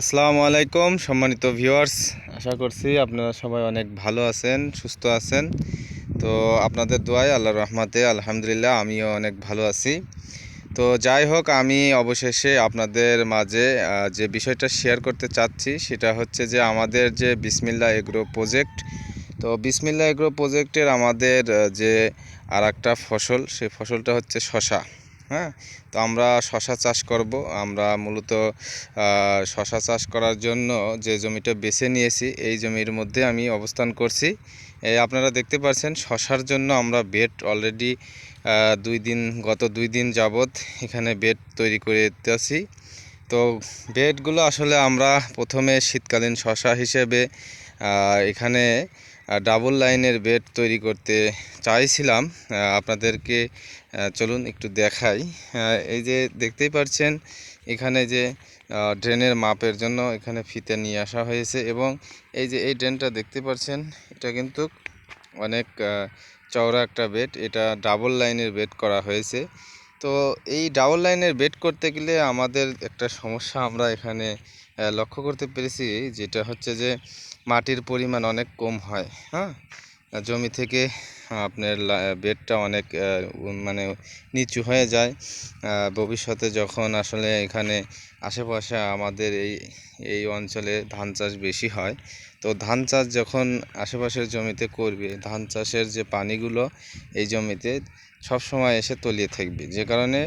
আসসালামু আলাইকুম, সম্মানিত ভিউয়ার্স। আশা করছি আপনারা সবাই অনেক ভালো আছেন, সুস্থ আছেন। তো আপনাদের দোয়ায় আল্লাহ রহমাতে, আলহামদুলিল্লাহ, আমিও অনেক ভালো আছি। তো যাই হোক, আমি অবশেষে আপনাদের মাঝে যে বিষয়টা শেয়ার করতে চাচ্ছি, সেটা হচ্ছে যে আমাদের যে বিসমিল্লা এগ্রো প্রজেক্ট তো বিসমিল্লা এগ্রো প্রজেক্টের আমাদের যে আর ফসল, সেই ফসলটা হচ্ছে শশা হ্যাঁ? তো আমরা শশা চাষ করব। আমরা মূলত শশা চাষ করার জন্য যে জমিটা বেছে নিয়েছি, এই জমির মধ্যে আমি অবস্থান করছি। আপনারা দেখতে পাচ্ছেন শশার জন্য আমরা বেড অলরেডি দুই দিন, গত দুই দিন যাবত এখানে বেড তৈরি করে দিতেছি তো বেডগুলো আসলে আমরা প্রথমে শীতকালীন শশা হিসেবে এখানে ডাবল লাইনের বেড তৈরি করতে চাইছিলাম। আপনাদেরকে চলুন একটু দেখাই। এই যে দেখতেই পাচ্ছেন এখানে যে ড্রেনের মাপের জন্য এখানে ফিতে নিয়ে আসা হয়েছে এবং এই যে এই ড্রেনটা দেখতে পাচ্ছেন এটা কিন্তু অনেক চওড়া একটা বেড এটা ডাবল লাইনের বেড করা হয়েছে। তো এই ডাবল লাইনের বেড করতে গেলে আমাদের একটা সমস্যা আমরা এখানে লক্ষ্য করতে পেরেছি, যেটা হচ্ছে যে মাটির পরিমাণ অনেক কম হয় হ্যাঁ? জমি থেকে আপনার বেডটা অনেক মানে নিচু হয়ে যায়। ভবিষ্যতে যখন আসলে এখানে আশেপাশে আমাদের এই এই অঞ্চলে ধান চাষ বেশি হয়, তো ধান চাষ যখন আশেপাশের জমিতে করবে, ধান চাষের যে পানিগুলো এই জমিতে সব সময় এসে তলিয়ে থাকবে। যে কারণে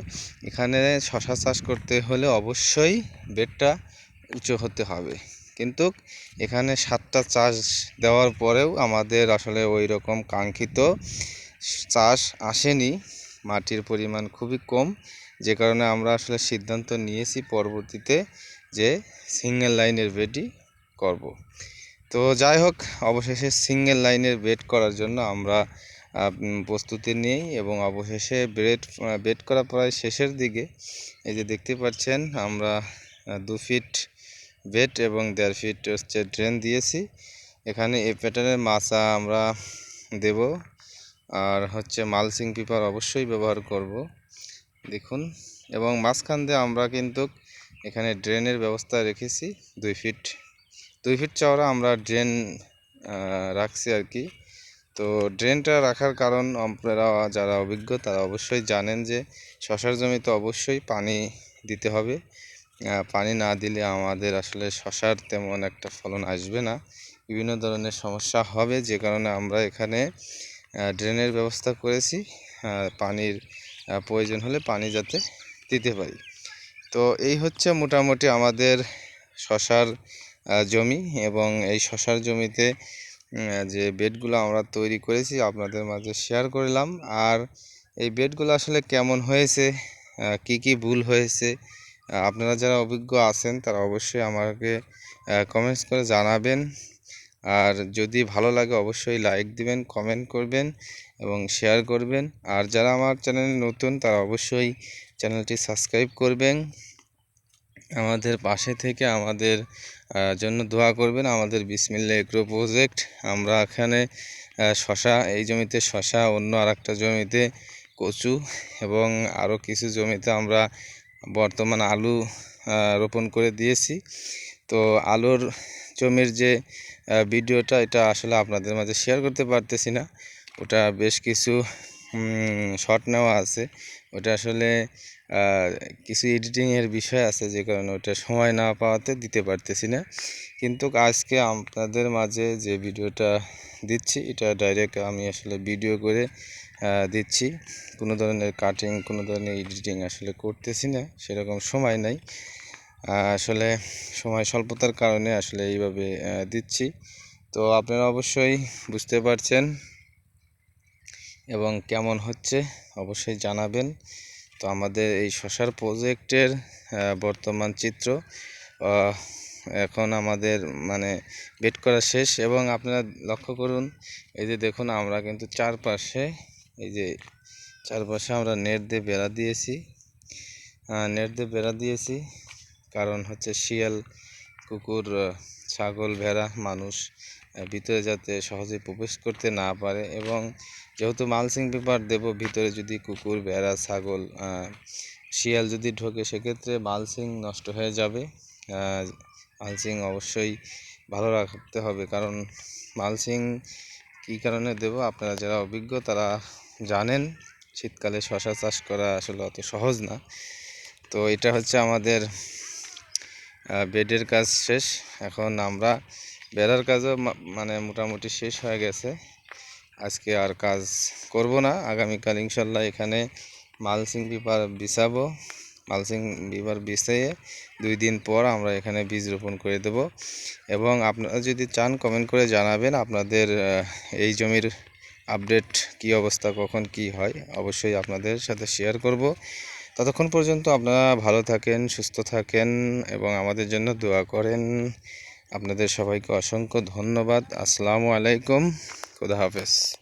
এখানে শশা চাষ করতে হলে অবশ্যই বেডটা উঁচু হতে হবে। কিন্তু এখানে সাতটা চাষ দেওয়ার পরেও আমাদের আসলে ওই রকম কাঙ্ক্ষিত চাষ আসেনি। মাটির পরিমাণ খুবই কম। যে কারণে আমরা আসলে সিদ্ধান্ত নিয়েছি পরবর্তীতে যে সিঙ্গেল লাইনের বেডই করব। তো যাই হোক, অবশেষে সিঙ্গেল লাইনের বেড করার জন্য আমরা প্রস্তুতি নিই এবং অবশেষে ব্রেড বেড করা প্রায় শেষের দিকে। এই যে দেখতে পাচ্ছেন, আমরা দু ফিট বেড এবং দেড় ফিট হচ্ছে ড্রেন দিয়েছি। এখানে এই প্যাটার্নের মাচা আমরা দেব আর হচ্ছে মালসিং পেপার অবশ্যই ব্যবহার করব। দেখুন, এবং মাঝখান দিয়ে আমরা কিন্তু এখানে ড্রেনের ব্যবস্থা রেখেছি, দুই ফিট। দুই ফিট চওড়া আমরা ড্রেন রাখছি আর কি। তো ড্রেনটা রাখার কারণ আপনারা যারা অভিজ্ঞ, তারা অবশ্যই জানেন যে শশার জমিতে অবশ্যই পানি দিতে হবে। পানি না দিলে আমাদের আসলে শশার তেমন একটা ফলন আসবে না। বিভিন্ন ধরনের সমস্যা হবে, যে কারণে আমরা এখানে ড্রেনের ব্যবস্থা করেছি। পানির প্রয়োজন হলে পানি যাতে দিতে পারি। তো এই হচ্ছে মোটামুটি আমাদের শশার জমি এবং এই শশার জমিতে যে বেডগুলো আমরা তৈরি করেছি আপনাদের মাঝে শেয়ার করলাম। আর এই বেডগুলো আসলে কেমন হয়েছে? কি কি ভুল হয়েছে? আপনারা যারা অভিজ্ঞ আছেন, তারা অবশ্যই আমাকে কমেন্টস করে জানাবেন। আর যদি ভালো লাগে, অবশ্যই লাইক দিবেন কমেন্ট করবেন এবং শেয়ার করবেন। আর যারা আমার চ্যানেলে নতুন, তারা অবশ্যই চ্যানেলটি সাবস্ক্রাইব করবেন। আমাদের পাশে থেকে আমাদের জন্য দোয়া করবেন। আমাদের বিসমিল্লা এগ্রো প্রজেক্ট। আমরা এখানে শশা, এই জমিতে শশা, অন্য আরেকটা জমিতে কচু এবং আরও কিছু জমিতে আমরা বর্তমান আলু রোপণ করে দিয়েছি। তো আলুর জমির যে ভিডিওটা, এটা আসলে আপনাদের মাঝে শেয়ার করতে পারতেছি না। ওটা বেশ কিছু শর্ট নেওয়া আছে। ওটা আসলে কিছু এডিটিংয়ের বিষয় আছে যে কারণে ওটা সময় না পাওয়াতে দিতে পারতেছি না। কিন্তু আজকে আপনাদের মাঝে যে ভিডিওটা দিচ্ছি, এটা ডাইরেক্ট আমি আসলে ভিডিও করে দিচ্ছি। কোনো ধরনের কাটিং কোনো ধরনের এডিটিং আসলে করতেছি না, সেরকম সময় নাই। আসলে সময় স্বল্পতার কারণে আসলে এইভাবে দিচ্ছি। তো আপনারা অবশ্যই বুঝতে পারছেন এবং কেমন হচ্ছে অবশ্যই জানাবেন। তো আমাদের এই শশার প্রজেক্টের বর্তমান চিত্র এখন আমাদের মানে বেড করা শেষ এবং আপনারা লক্ষ্য করুন, এই যে দেখুন আমরা কিন্তু চারপাশে, এই যে চারপাশে আমরা নেট দিয়ে বেড়া দিয়েছি। নেট দিয়ে বেড়া দিয়েছি, কারণ হচ্ছে শিয়াল, কুকুর ছাগল, ভেড়া, মানুষ ভিতরে যাতে সহজে প্রবেশ করতে না পারে এবং যেহেতু মালসিং পেপার দেব, ভিতরে যদি কুকুর, ভেড়া, ছাগল শিয়াল যদি ঢোকে, সেক্ষেত্রে মালসিং নষ্ট হয়ে যাবে। মালসিং অবশ্যই ভালো রাখতে হবে কারণ মালচিং কী কারণে দেব? আপনারা যারা অভিজ্ঞ, তারা জানেন। শীতকালে শশা চাষ করা আসলে অত সহজ না। তো এটা হচ্ছে আমাদের বেডের কাজ শেষ। এখন আমরা বেড়ার কাজও মানে মোটামুটি শেষ হয়ে গেছে। আজকে আর কাজ করব না। আগামীকাল ইনশাল্লাহ এখানে মালসিং পেপার বিছাবো। মালসিং পেপার বিছিয়ে দুই দিন পর আমরা এখানে বীজ রোপণ করে দেব। এবং আপনারা যদি চান কমেন্ট করে জানাবেন আপনাদের এই জমির আপডেট কি অবস্থা, কখন কি হয়, অবশ্যই আপনাদের সাথে শেয়ার করব। ততক্ষণ পর্যন্ত আপনারা ভালো থাকেন, সুস্থ থাকেন এবং আমাদের জন্য দোয়া করেন। আপনাদের সবাইকে অসংখ্য ধন্যবাদ। আসসালামু আলাইকুম। খুদা হাফেজ।